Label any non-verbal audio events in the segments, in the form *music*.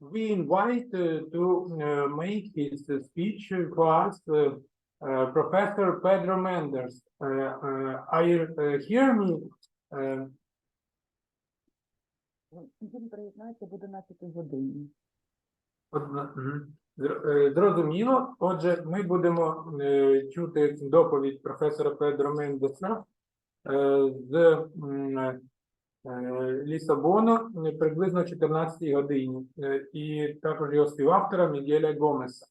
we invite uh, to uh, make his uh, speech for us uh, uh, Professor Pedro Mendes. Uh, uh, Are you uh, hear me? Uh, Він приєднається об 11 годині. Е, Зрозуміло. Отже, ми будемо е, чути доповідь професора Педро Мендеса е, з е, Лісабону е, приблизно о 14 годині, Е, і також його співавтора Мігеля Гомеса.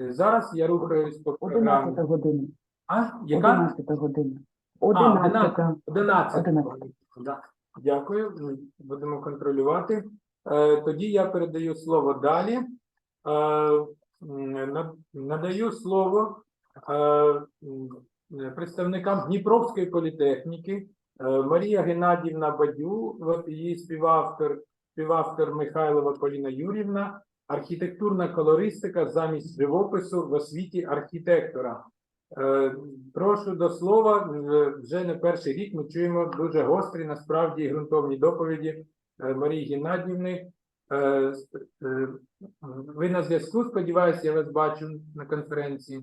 Е, Зараз я рухаюсь по програмі. 11 година. А, яка? 11 година. А, 11. 11. 11. Да. Дякую. Будемо контролювати. Е, Тоді я передаю слово далі. Е, Надаю слово е, представникам Дніпровської політехніки. Е, Марія Геннадівна Бадю, її співавтор, співавтор Михайлова Поліна Юрівна, архітектурна колористика замість живопису в освіті архітектора. Е, Прошу до слова. Вже не перший рік ми чуємо дуже гострі, насправді ґрунтовні доповіді е, Марії Геннадівни. Ви на зв'язку, сподіваюся, я вас бачу на конференції.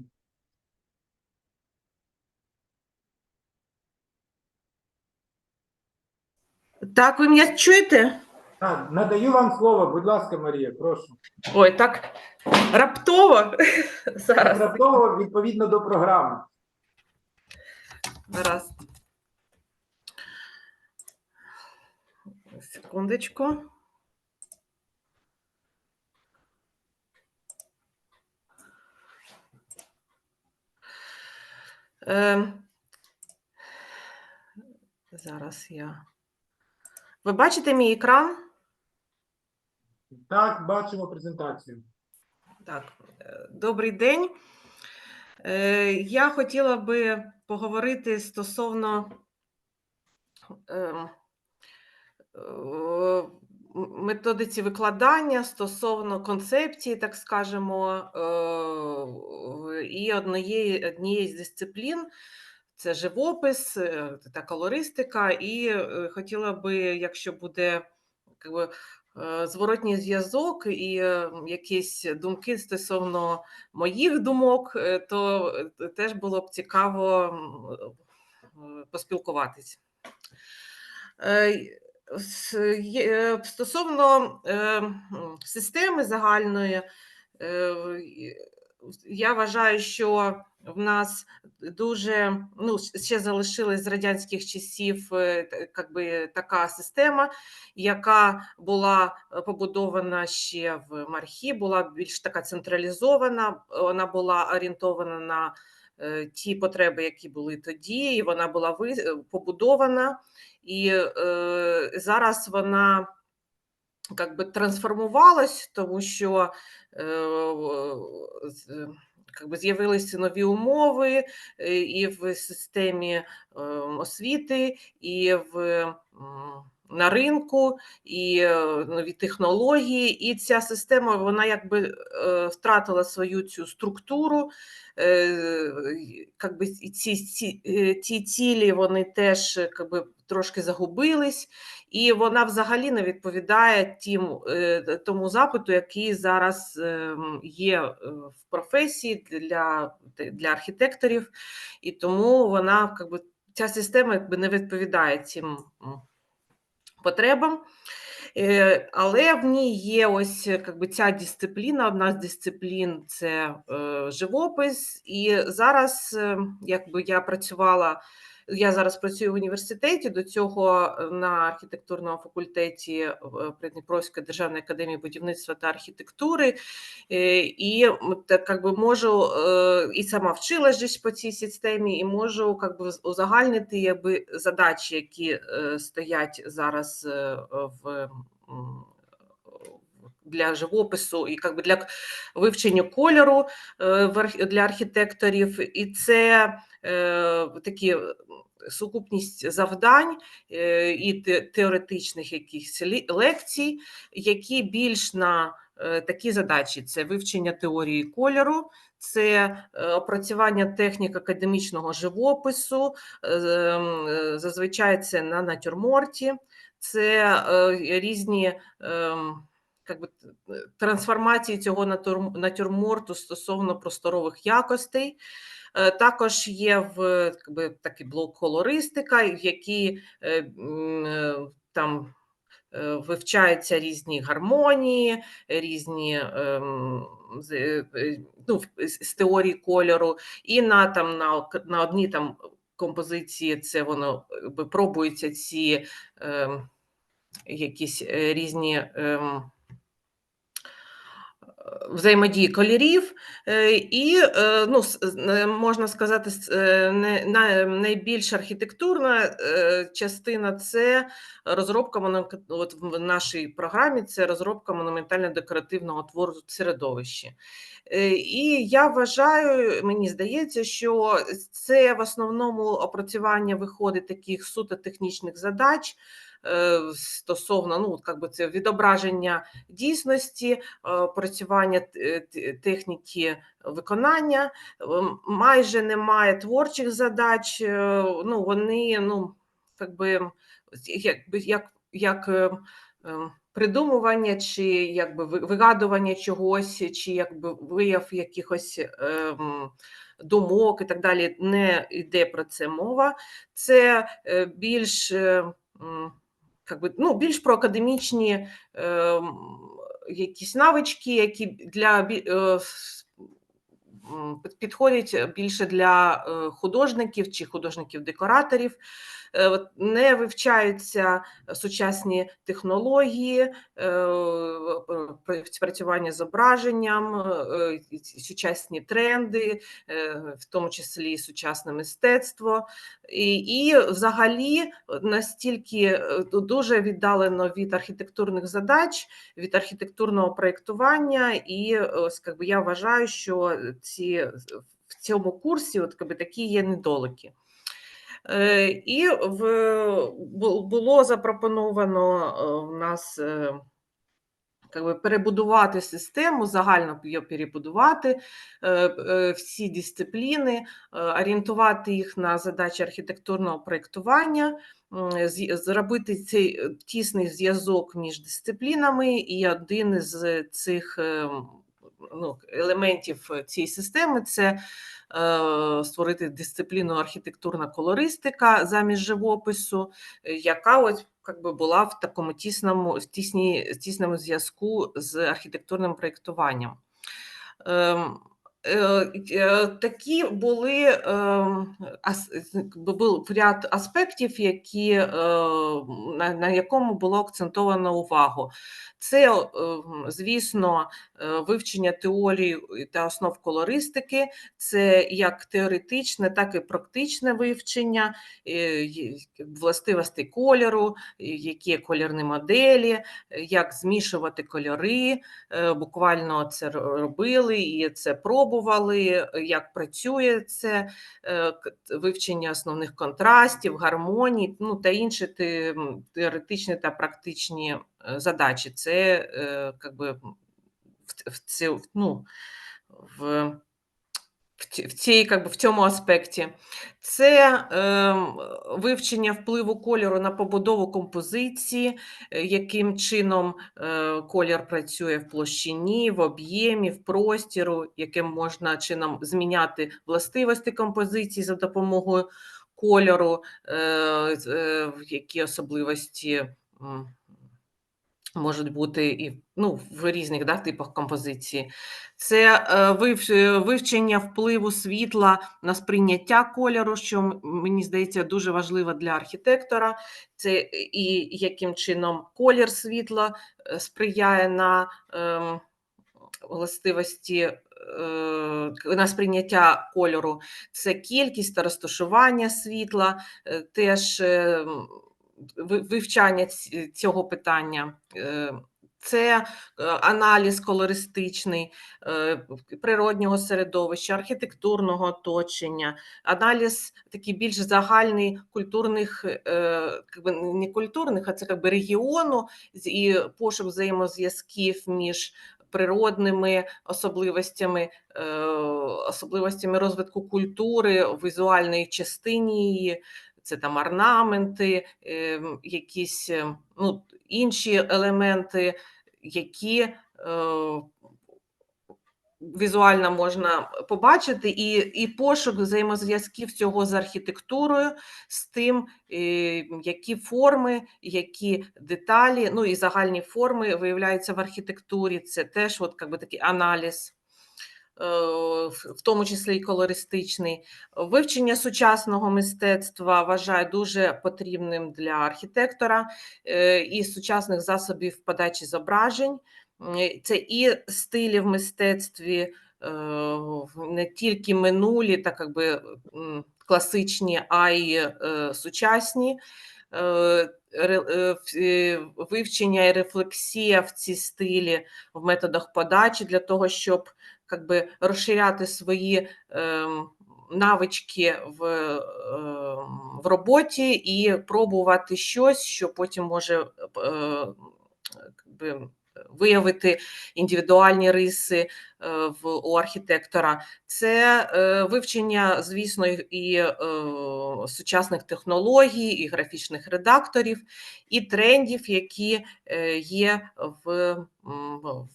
Так, ви мене чуєте? Так, надаю вам слово, будь ласка, Марія, прошу. Ой, так раптово *laughs* зараз. Раптово відповідно до програми. Гаразд. Секундочку. Е, зараз я. Ви бачите мій екран? Так, бачимо презентацію. Так, е, добрий день. Е, Я хотіла би поговорити стосовно е, методиці викладання, стосовно концепції, так скажемо, і однієї, однієї з дисциплін. Це живопис е, та колористика, і е, хотіла би, якщо буде как би, е, зворотній зв'язок і якісь думки стосовно моїх думок, то теж було б цікаво поспілкуватись. Стосовно системи загальної, я вважаю, що в нас дуже ну, ще залишилась з радянських часів е, как би, така система, яка була е, побудована ще в Мархі, була більш така централізована, вона була орієнтована на е, ті потреби, які були тоді, і вона була побудована. І е, зараз вона как би трансформувалась, тому що е, как би з'явилися нові умови е, і в системі е, освіти, і в, на ринку, і е, нові технології. І ця система вона якби е, втратила свою цю структуру. Е, й- как би і ці, ці, е, цілі вони теж е, как би, трошки загубились, і вона взагалі не відповідає тим, тому запиту, який зараз ем, є в професії для, для архітекторів, і тому вона как би, ця система якби, не відповідає цим потребам. Е, Але в ній є ось якби, ця дисципліна, одна з дисциплін це е, живопис. І зараз, е, якби я працювала, я зараз працюю в університеті, до цього е, на архітектурному факультеті е, Придніпровської державної академії будівництва та архітектури. Е, І так, как би, можу і сама вчилась по цій системі, і можу как би, узагальнити якби, задачі, які стоять зараз в. Для живопису і как би, для вивчення кольору е, для архітекторів, і це е, такі сукупність завдань е, і теоретичних якихось лекцій, які більш на такі задачі: це вивчення теорії кольору, це опрацювання технік академічного живопису, е, м, е, зазвичай це на натюрморті, це різні. Как би, трансформації цього натюрморту стосовно просторових якостей. Е, Також є в как би, такий блок колористика, в якій е, е, там вивчаються різні гармонії, різні ем, ну, з, теорії кольору, і на там на, на одній там композиції це воно пробуються ці ем, якісь різні. Ем, Взаємодії кольорів, е, і е, ну, е, можна сказати, найбільш архітектурна частина це розробка от в нашій програмі це розробка монументально-декоративного твору. Е, І я вважаю, мені здається, що це в основному опрацювання виходить таких суто технічних задач. Е, Стосовно ну, как би це відображення дійсності, е, опрацювання т- т- техніки виконання, Ем, майже немає творчих задач. е, Ну, вони, ну, как би, якби, як, як е, ем, придумування, чи якби вигадування чогось, чи якби вияв якихось ем, думок і так далі, не йде про це мова. Це е, більш, е, би, ну, більш про академічні е, якісь навички, які для е, підходять більше для е, художників чи художників-декораторів. Е, Не вивчаються сучасні технології, е, пр- працювання зображенням, е, сучасні тренди, е, в тому числі сучасне мистецтво. І, і взагалі настільки е, дуже віддалено від архітектурних задач, від архітектурного проєктування, і ось как би, я вважаю, що ці в цьому курсі от, как би, такі є недоліки. Е, І в, було запропоновано е, в нас е, би, перебудувати систему, загально її перебудувати всі дисципліни, орієнтувати їх на задачі архітектурного проєктування, зробити цей тісний зв'язок між дисциплінами, і один із цих е, ну, елементів цієї системи це створити дисципліну архітектурна колористика замість живопису, е, яка ось би була в такому тісному, в тісному зв'язку з архітектурним проєктуванням. Е, е, Такі були ем, був ряд аспектів, які, е, на, на якому було акцентовано увагу. Це, звісно, вивчення теорії та основ колористики, це як теоретичне, так і практичне вивчення властивостей кольору, які кольорні моделі, як змішувати кольори. Буквально це робили і це пробували, е, як працює це е, вивчення основних контрастів, гармоній, ну та інші теоретичні та практичні е, задачі. Це якби в, в, ну, в, в, цій, как би, в цьому аспекті. Це ем, вивчення впливу кольору на побудову композиції, е, яким чином е, колір працює в площині, в об'ємі, в простіру, яким можна чином зміняти властивості композиції за допомогою кольору, е, е, які особливості. Можуть бути і ну, в різних да, типах композиції. Це е, вивчення впливу світла на сприйняття кольору, що мені здається дуже важливо для архітектора. Це і яким чином колір світла е, сприяє на ем, властивості е, на сприйняття кольору. Це кількість та розташування світла, е, теж е, вивчання цього питання. Е, Це е, аналіз колористичний е, природнього середовища, архітектурного оточення, аналіз такий більш загальний культурних, не культурних, а це как би регіону і пошук взаємозв'язків між природними особливостями, особливостями розвитку культури, візуальної частині її, це там орнаменти, ем, якісь ем, ну, інші елементи які е, візуально можна побачити, і, і пошук взаємозв'язків цього з архітектурою, з тим, е, які форми, які деталі, ну і загальні форми виявляються в архітектурі. Це теж от, как би, такий аналіз. Е, в тому числі і колористичний. Вивчення сучасного мистецтва вважаю дуже потрібним для архітектора е, і сучасних засобів подачі зображень. Це і стилі в мистецтві, е, не тільки минулі, так якби класичні, а й сучасні. Вивчення і рефлексія в ці стилі в методах подачі для того, щоб как би, розширяти свої ем, навички в, ем, в роботі і пробувати щось, що потім може е, как би, виявити індивідуальні риси е, в, у архітектора. Це е, вивчення, звісно, і, е, сучасних технологій, і графічних редакторів, і трендів, які е, є в,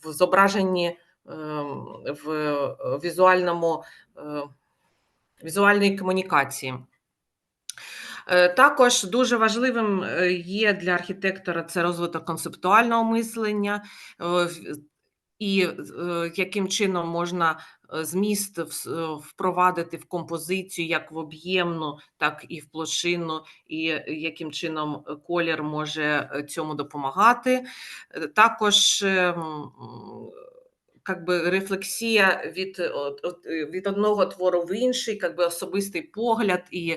в зображенні в е, візуальному е, візуальній комунікації. Е, Також дуже важливим є для архітектора це розвиток концептуального мислення і яким чином можна зміст впровадити в композицію як в об'ємну, так і в площинну, і яким чином колір може цьому допомагати. Також е, м, как би рефлексія від, от- от, е, від одного твору в інший, как би особистий погляд і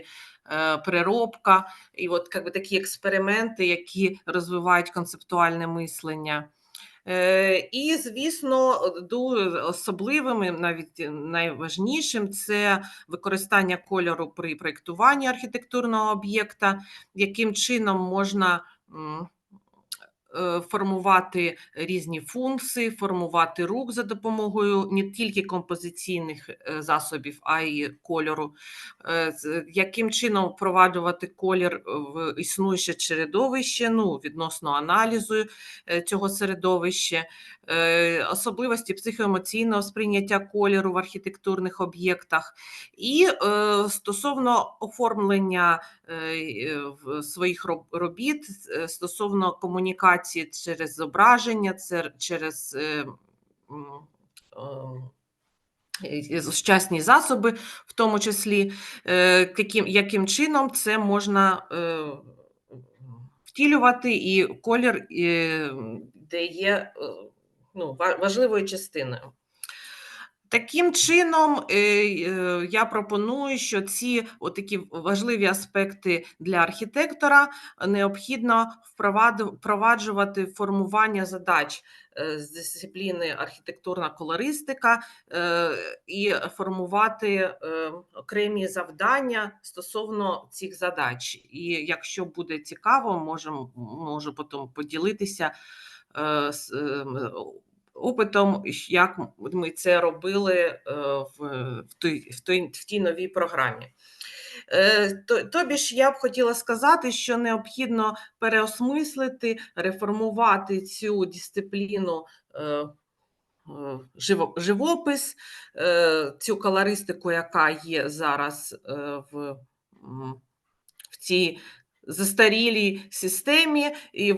е, переробка, і от как би такі експерименти, які розвивають концептуальне мислення. Е, І, звісно, дуже і навіть найважнішим це використання кольору при проєктуванні архітектурного об'єкта, яким чином можна е, формувати різні функції, формувати рух за допомогою не тільки композиційних е, засобів, а й кольору. Е, Яким чином впроваджувати колір в існуюче середовище, ну, відносно аналізу е, цього середовища, е, особливості психоемоційного сприйняття кольору в архітектурних об'єктах, і е, стосовно оформлення е, е, своїх робіт, е, стосовно комунікації через зображення, через е, е, е, сучасні засоби, в тому числі, яким, яким чином це можна втілювати, і колір де є ну, важливою частиною. Таким чином, е, е, я пропоную, що ці такі важливі аспекти для архітектора необхідно впроваджувати формування задач е, з дисципліни архітектурна колористика і формувати окремі завдання стосовно цих задач. І якщо буде цікаво, можемо можу потім поділитися опитом, як ми це робили е, в, в, той, в, той, в тій новій програмі. Е, Тобі ж я б хотіла сказати, що необхідно переосмислити, реформувати цю дисципліну е, живо- живопис, цю колористику, яка є зараз в, в цій застарілій системі, і,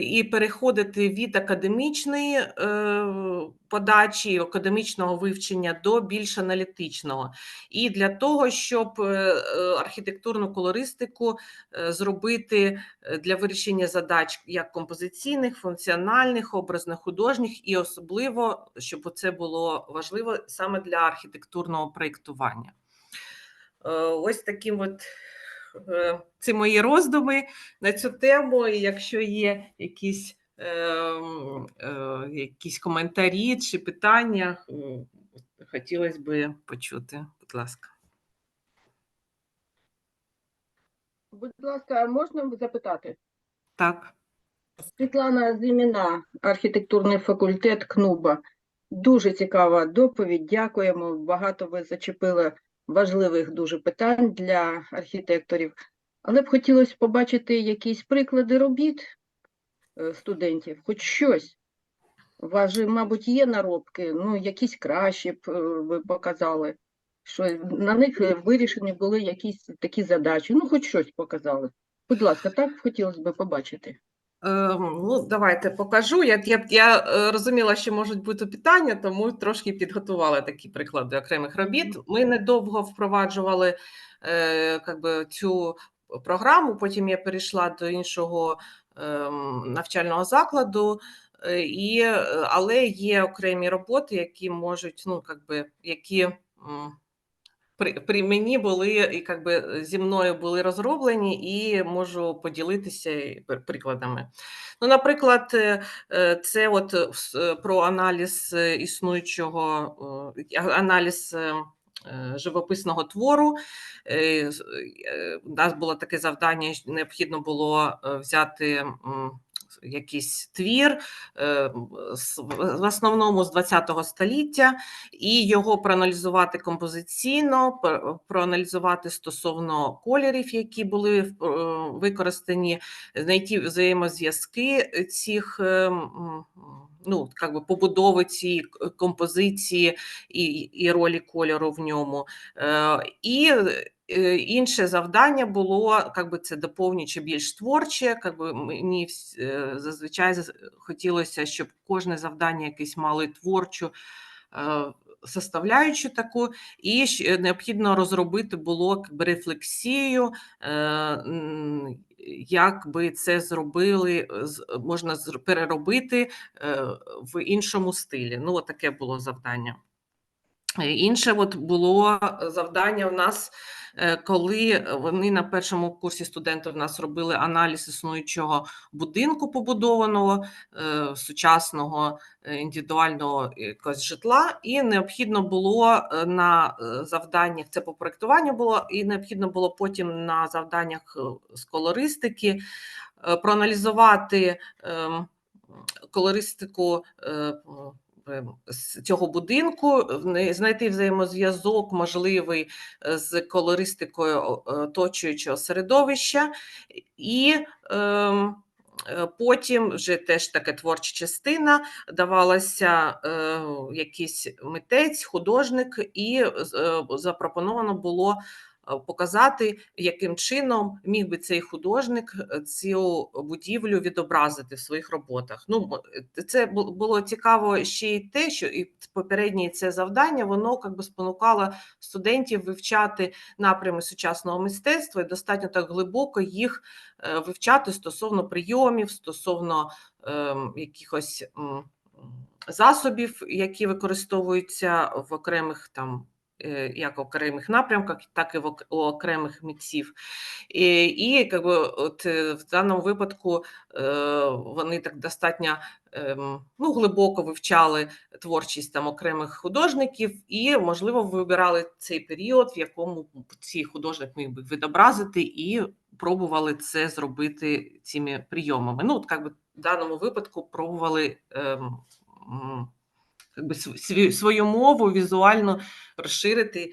і переходити від академічної е, подачі, академічного вивчення до більш аналітичного. І для того, щоб е, е, архітектурну колористику е, зробити для вирішення задач як композиційних, функціональних, образно-художніх, і особливо, щоб це було важливо саме для архітектурного проєктування. Ось таким от е, це мої роздуми на цю тему. І якщо є якісь, е, е, якісь коментарі чи питання, хотілося б почути. Будь ласка. Будь ласка, можна запитати? Так. Світлана Зиміна, архітектурний факультет КНУБА. Дуже цікава доповідь. Дякуємо. Багато ви зачепили важливих дуже питань для архітекторів. Але б хотілося побачити якісь приклади робіт е, студентів, хоч щось. У вас же, мабуть, є наробки, ну, якісь кращі б е, ви показали, що на них е, вирішені були якісь такі задачі, ну, хоч щось показали. Будь ласка, так хотілося б побачити. Ну, давайте покажу. Я, я, я е, розуміла, що можуть бути питання, тому трошки підготувала такі приклади окремих робіт. Ми недовго впроваджували е, как би, цю програму. Потім я перейшла до іншого навчального закладу. І, е, але є окремі роботи, які можуть, ну, как би, які при, при мені були і как би, зі мною були розроблені, і можу поділитися прикладами. Ну, наприклад, е, е, це от е, е, про аналіз е, існуючого е, аналіз. е, е, Живописного твору Е, е, у нас було таке завдання, необхідно було е, взяти якийсь твір е, в основному з 20 століття, і його проаналізувати композиційно, проаналізувати стосовно кольорів, які були е, використані, знайти взаємозв'язки цих е, ну, как би побудови цієї композиції і, і ролі кольору в ньому. Е, І інше завдання було, как би це доповнюючи більш творче. Как би мені е, зазвичай хотілося, щоб кожне завдання якесь мали творчу е, составляючу таку, і необхідно розробити було как би, рефлексію, е, як би це зробили, можна переробити е, в іншому стилі. Ну, таке було завдання. Е, Інше от було завдання у нас, е, коли вони на першому курсі студенти в нас робили аналіз існуючого будинку побудованого, е, сучасного е, індивідуального якогось житла, і необхідно було е, на е, завданнях, це по проєктуванню було, і необхідно було потім на завданнях е, з колористики е, проаналізувати ем, колористику е, е, цього будинку, знайти взаємозв'язок можливий е, з колористикою оточуючого середовища, і ем, е, потім вже теж така творча частина давалася е, якийсь митець, художник, і е, запропоновано було е, показати, яким чином міг би цей художник е, цю будівлю відобразити в своїх роботах. Ну, е, це було цікаво ще й те, що і попереднє це завдання воно як би спонукало студентів вивчати напрями сучасного мистецтва і достатньо так глибоко їх е, вивчати стосовно прийомів, стосовно ем, якихось засобів, які використовуються в окремих там. Е, Як в окремих напрямках, так і в окремих митців. І, і як би, от, е, в даному випадку е, вони так достатньо ем, ну, глибоко вивчали творчість там окремих художників, і, можливо, вибирали цей період, в якому цей художник міг би відобразити, і пробували це зробити цими прийомами. Ну, от, як би, в даному випадку пробували ем, би, св- свою мову візуально розширити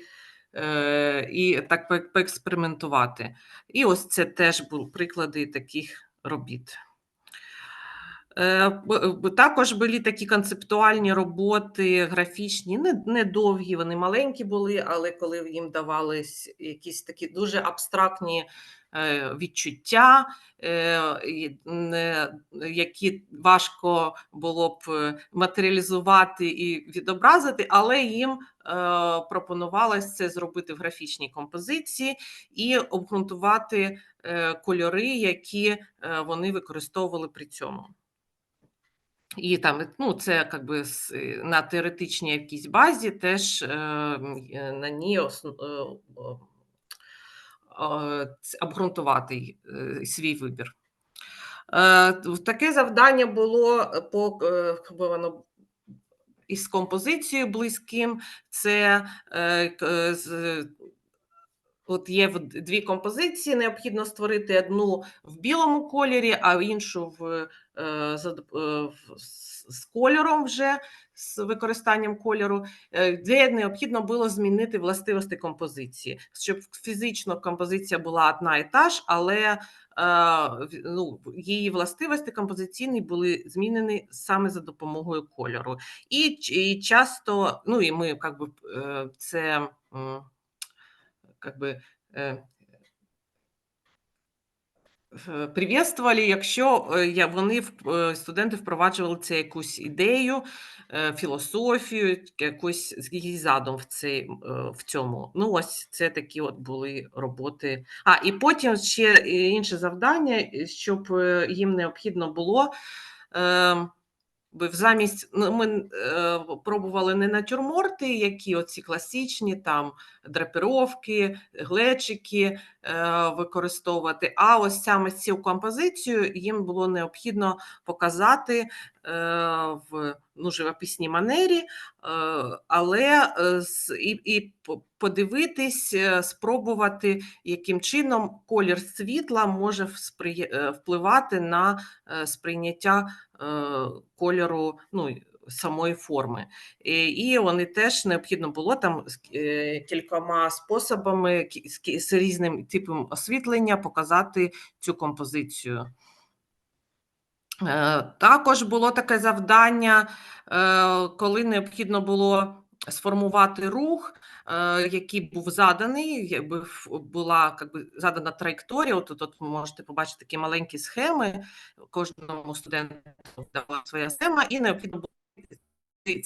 е, і так поекспериментувати. І ось це теж були приклади таких робіт. Е, Також були такі концептуальні роботи, графічні, не, не вони маленькі були, але коли їм давались якісь такі дуже абстрактні відчуття, е, не- які важко було б е, матеріалізувати і відобразити, але їм е, пропонувалось це зробити в графічній композиції і обґрунтувати е, кольори, які е, вони використовували при цьому. І там, ну, це как би с- е, на теоретичній якійсь базі теж е, е, на ній е, е, обґрунтувати е, свій вибір. Е, Таке завдання було е, по е, воно із композицією близьким. Це е, От є дві композиції, необхідно створити одну в білому кольорі, а іншу е, е, в- з, з кольором вже з використанням кольору, е, де необхідно було змінити властивості композиції, щоб фізично композиція була одна і та ж, але е, ну, її властивості композиційні були змінені саме за допомогою кольору. І, і часто, ну і ми як би, е, це м, приветствували, якщо е, вони е, студенти впроваджували це якусь ідею, е, філософію, якусь задум в цей в цьому. Ну, ось це такі от були роботи. А і потім ще інше завдання, щоб їм необхідно було. Замість ну, ми е, пробували не натюрморти, які оці класичні, там драпіровки, глечики е, використовувати. А ось саме цю композицію їм було необхідно показати в ну, живописній манері, е, але е, і, і подивитись, е, спробувати, яким чином колір світла може е, впливати на е, сприйняття е, кольору ну, самої форми. І, вони теж необхідно було там е, кількома способами, з різним типом освітлення показати цю композицію. Е, Також було таке завдання, е, коли необхідно було сформувати рух, е, який був заданий, якби була як би, задана траєкторія. От тут можете побачити такі маленькі схеми. Кожному студенту дала своя схема, і необхідно було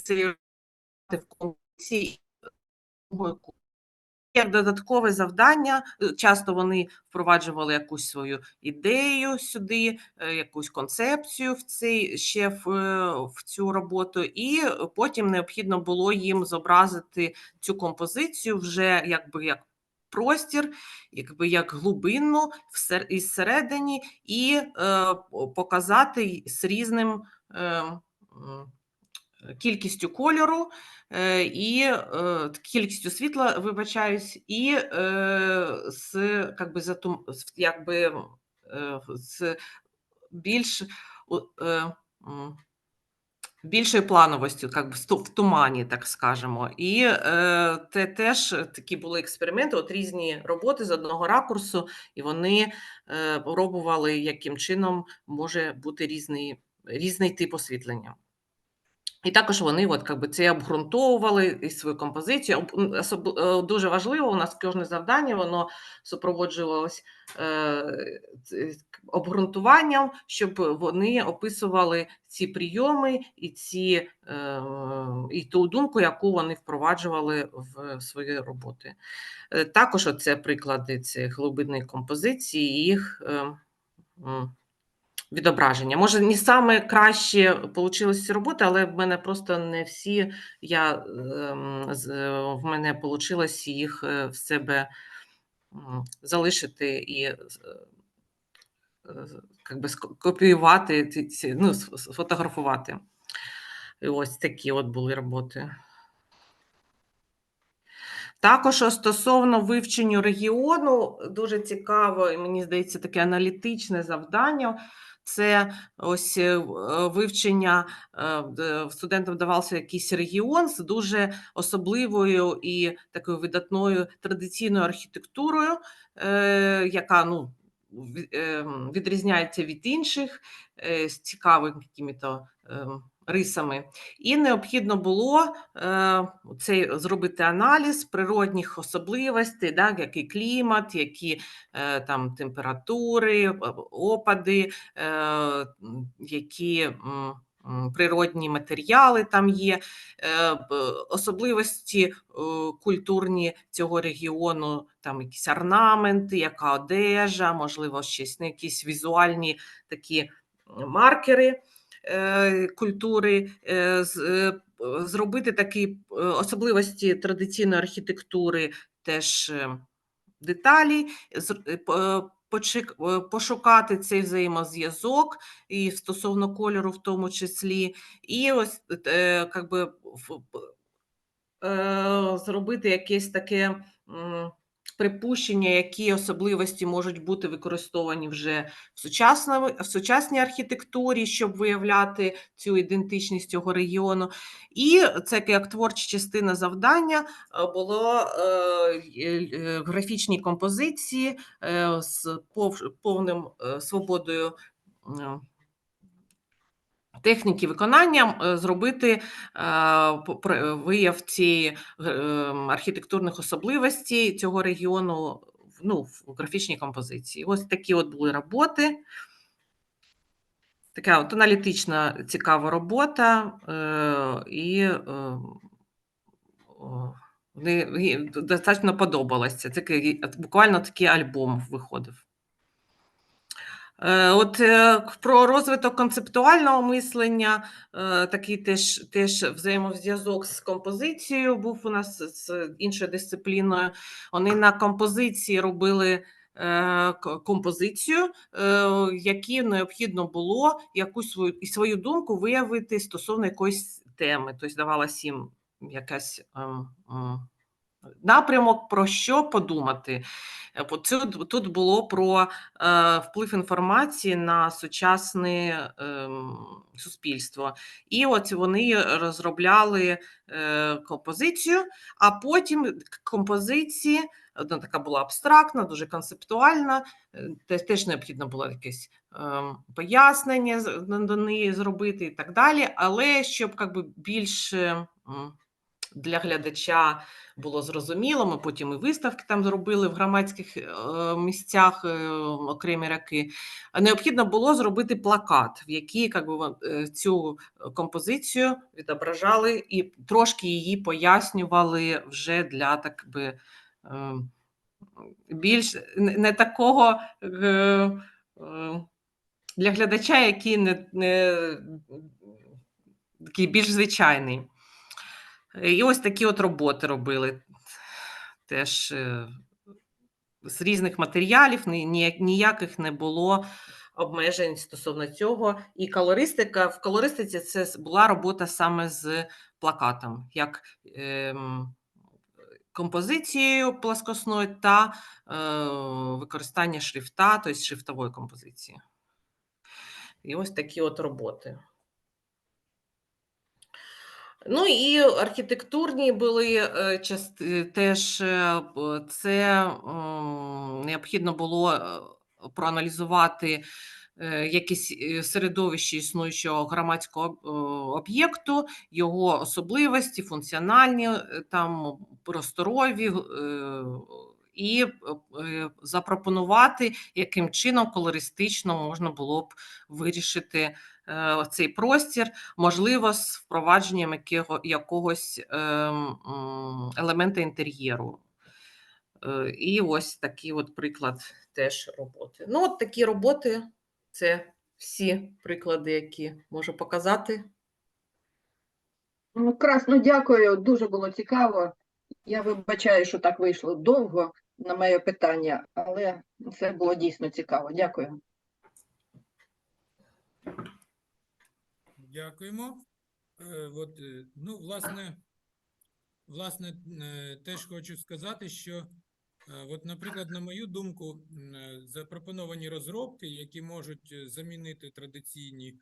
цей- в конкурсі як додаткове завдання. е, Часто вони впроваджували якусь свою ідею сюди, е, якусь концепцію в цей ще в, е, в цю роботу, і потім необхідно було їм зобразити цю композицію вже якби як простір, якби як глибинну всер- із середині, і е, показати з різним. Е, Кількістю кольору е, і е, кількістю світла, вибачаюсь, і е, з как би, затум, якби, з більш більшою плановостю, как би, в тумані, так скажемо. І е, те теж такі були експерименти, от різні роботи з одного ракурсу, і вони е, пробували, яким чином може бути різний, різний тип освітлення. І також вони от, как би, це обґрунтовували і свою композицію. Е, Дуже важливо, у нас кожне завдання воно супроводжувалось е, обґрунтуванням, щоб вони описували ці прийоми і, ці, е, і ту думку, яку вони впроваджували в свої роботи. Е, Також оце приклади цих глибинної композиції, і їх е, відображення. Може, не саме краще получилися ці роботи, але в мене просто не всі. Я, ем, е, в мене вийшло їх е, в себе залишити і е, е, как би, ско- копіювати, ці- ці, ну, сфотографувати. І ось такі от були роботи. Також стосовно вивченню регіону, дуже цікаво, і мені здається, таке аналітичне завдання. Це ось е, е, вивчення е, студентам давався якийсь регіон з дуже особливою і такою видатною традиційною архітектурою, яка ну, ем, відрізняється від інших з цікавими якими-то ем, рисами. І необхідно було е, цей зробити аналіз природних особливостей, да, який клімат, які е, там температури, опади, е, які природні матеріали там є, е, особливості е, культурні цього регіону, там якісь орнаменти, яка одежа, можливо, щось, якісь візуальні такі маркери культури, е, з- е, п- зробити такі е, особливості традиційної архітектури, теж е, деталі, е, е, е, пошукати цей взаємозв'язок і стосовно кольору, в тому числі, і ось е, как би, в- п- е, зробити якесь таке. Припущення, які особливості можуть бути використовані вже в, в сучасній архітектурі, щоб виявляти цю ідентичність цього регіону. І це як творча частина завдання е, було е, е, графічні композиції з пов- повним свободою. Е, Техніки виконання е, зробити е, вияв цієї е, ем, архітектурних особливостей цього регіону ну, в графічній композиції. Ось такі от були роботи. Така от аналітична цікава робота, е, і е, вони- достатньо подобалося. Такий, буквально такий альбом виходив. Е, От е, про розвиток концептуального мислення, е, такий теж, теж взаємозв'язок з композицією був у нас з іншою дисципліною. Вони на композиції робили композицію, які необхідно було якусь свою, свою думку виявити стосовно якоїсь теми. Тобто давалась їм якась ем, напрямок, про що подумати. Е, тут було про е, вплив інформації на сучасне ем, суспільство. І от вони розробляли е, композицію, а потім композиції, одна така була абстрактна, дуже концептуальна, теж необхідно було якесь ем, пояснення до неї зробити і так далі. Але щоб як би, більше для глядача було зрозуміло. Ми потім і виставки там зробили в громадських е, місцях е, окремі роки. Необхідно було зробити плакат, в який як би, е, цю композицію відображали і трошки її пояснювали вже для так би. Більш не такого для глядача, який не, не такий більш звичайний. І ось такі от роботи робили. Теж е, з різних матеріалів, ніяких не було обмежень стосовно цього. І колористика, в колористиці це була робота саме з плакатом, як ем, композицією плоскосною та е, використання шрифта, тобто шрифтової композиції. І ось такі от роботи. Ну і архітектурні були е, части, теж е, це необхідно було е, проаналізувати е, якісь е, середовище існуючого громадського е, об'єкту, його особливості, функціональні, е, там просторові. е, І е, е, запропонувати, яким чином колористично можна було б вирішити е, цей простір, можливо, з впровадженням якого, якогось ем, елемента інтер'єру. Е, І ось такий от приклад теж роботи. Ну, от такі роботи це всі приклади, які можу показати. Ну, красно, дякую. Дуже було цікаво. Я вибачаю, що так вийшло довго на моє питання, але це було дійсно цікаво. Дякую. Дякуємо. Е, От, е, ну, власне, власне, е, теж хочу сказати, що, от, наприклад, на мою думку, запропоновані розробки, які можуть замінити традиційні,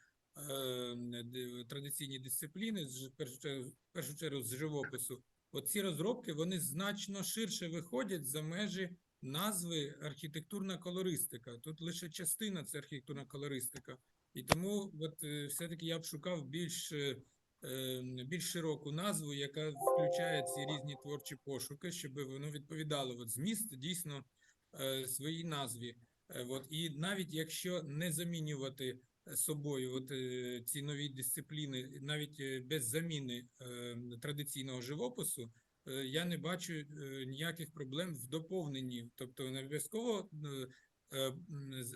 традиційні дисципліни, в першу чергу з живопису, оці розробки вони значно ширше виходять за межі назви архітектурна колористика. Тут лише частина це архітектурна колористика. І тому от, е, все-таки я б шукав більш, е, е, більш широку назву, яка включає ці різні творчі пошуки, щоб воно відповідало от, зміст дійсно е, своїй назві. От, і навіть якщо не замінювати собою от, ці нові дисципліни, навіть без заміни е, традиційного живопису, я не бачу е, ніяких проблем в доповненні. Тобто не обов'язково е, е,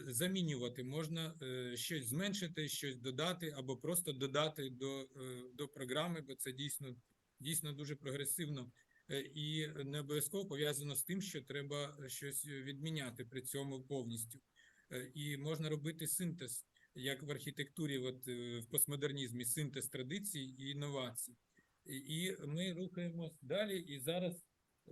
замінювати, можна е, щось зменшити, щось додати, або просто додати до, е, до програми, бо це дійсно, дійсно дуже прогресивно. Е, І не обов'язково пов'язано з тим, що треба щось відміняти при цьому повністю. Е, І можна робити синтез, як в архітектурі, от е, в постмодернізмі, синтез традицій і інновацій. І- ми рухаємось далі. І зараз